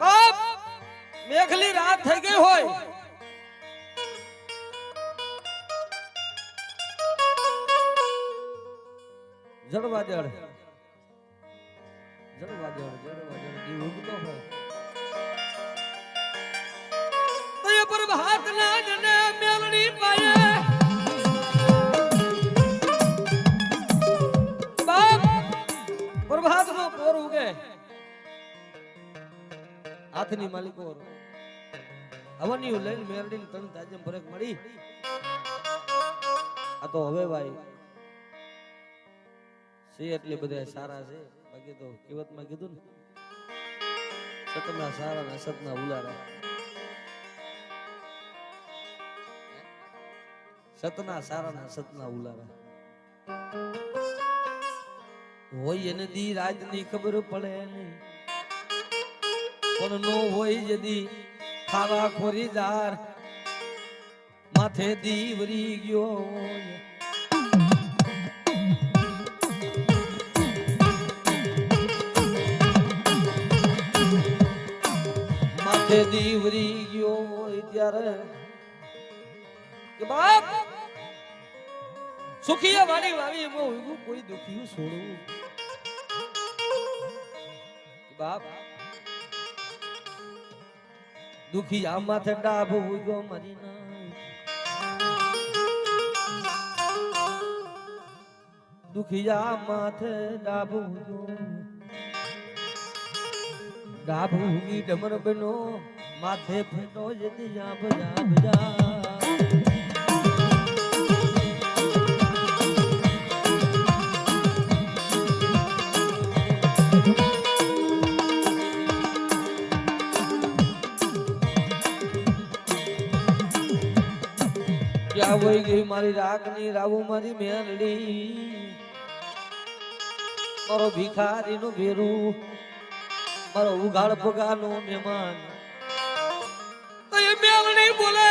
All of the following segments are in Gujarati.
બાપ મેઘલી રાત થઈ ગઈ હોય. જળવા જળ જળવા જળ જળવા જળ ઉગતો હોય. હાથની માલિકો હવનિયું લઈને મેરડી તન તાજમ ફરક મળી આ તો હવે ભાઈ, છે એટલે બધા સારા છે. બાકી તો કહેવતમાં કીધું ને, સતના સારા ને સતના ઉલારા. સતના સારા ને સતના ઉલારા. હોય એને દી રાજની ખબર પડે નહીં. પણ નો હોય જદી ખાવા ખોરીદાર માથે દીવરી ગયો. માથે દીવરી ગયો હોય ત્યારે કે બાપ સુખીએ વાણી વાવી એમાં કોઈ દુખીયું છોડવું બાપ દુખી આ માથે ડાભ ઉગ્યો મરી ના દુખી આ માથે ડાભ ઉગ્યો ડાભ ઉગી ડમર બનો માથે ફેટો જતી જાબ જા. ક્યાં વહી ગઈ મારી રાગની રાવું મારી મેલડી? મારો ભિખારી નું ભેરું, મારો ઉઘાડ પગાનો મહેમાન. મેલડી બોલે,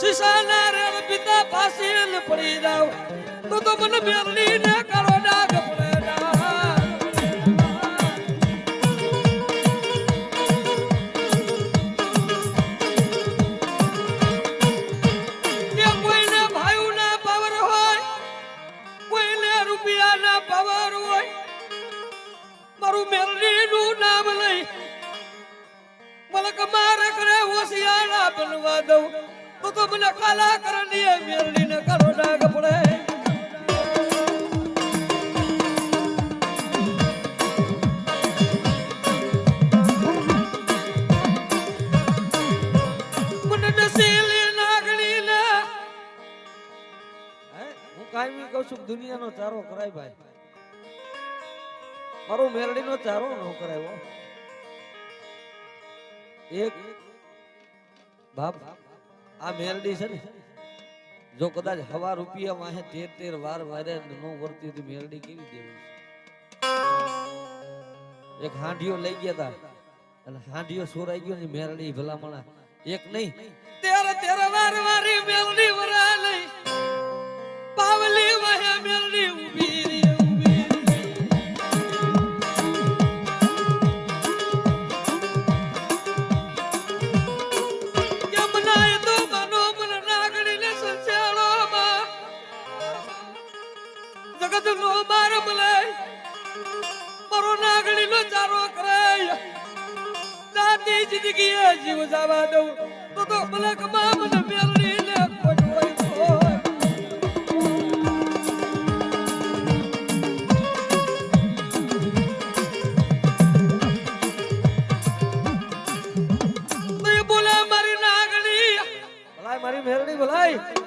શીશાના રેડ પિતા પાસે પડી જાવ. તો તો મને મેલડી ને કરો ડાગ પડે રૂપિયાના પાવર હોય, મારું મેલડીનું નામ લઈ મલક મારે કરે હોશિયારા બનવા દઉં. તો તો મને કાલા કરણીએ મેલડીને કરો ડાગ પડે. કાયમી કહું છું દુનિયાનો ચારો કરાય ભાઈ. મારો મેરડીનો ચારો ન કરાયો એક બાપ, આ મેરડી છે ને, જો કદાચ હવા રૂપિયા માં તેર તેર વાર વારે નો વર્તી હતી મેરડી કેવી દેવી એક હાંડીઓ લઈ ગયા તા. અને હાંડીઓ સોરાઈ ગયો ને મેરડી ભલામણા. એક નહીં, તેર તેર વાર વારી મેરડી વરા લઈ. નાગણીને ચારો કરાય દાદી જિંદગીએ જીવ જવા દઉં. તો તો મલકમાં તો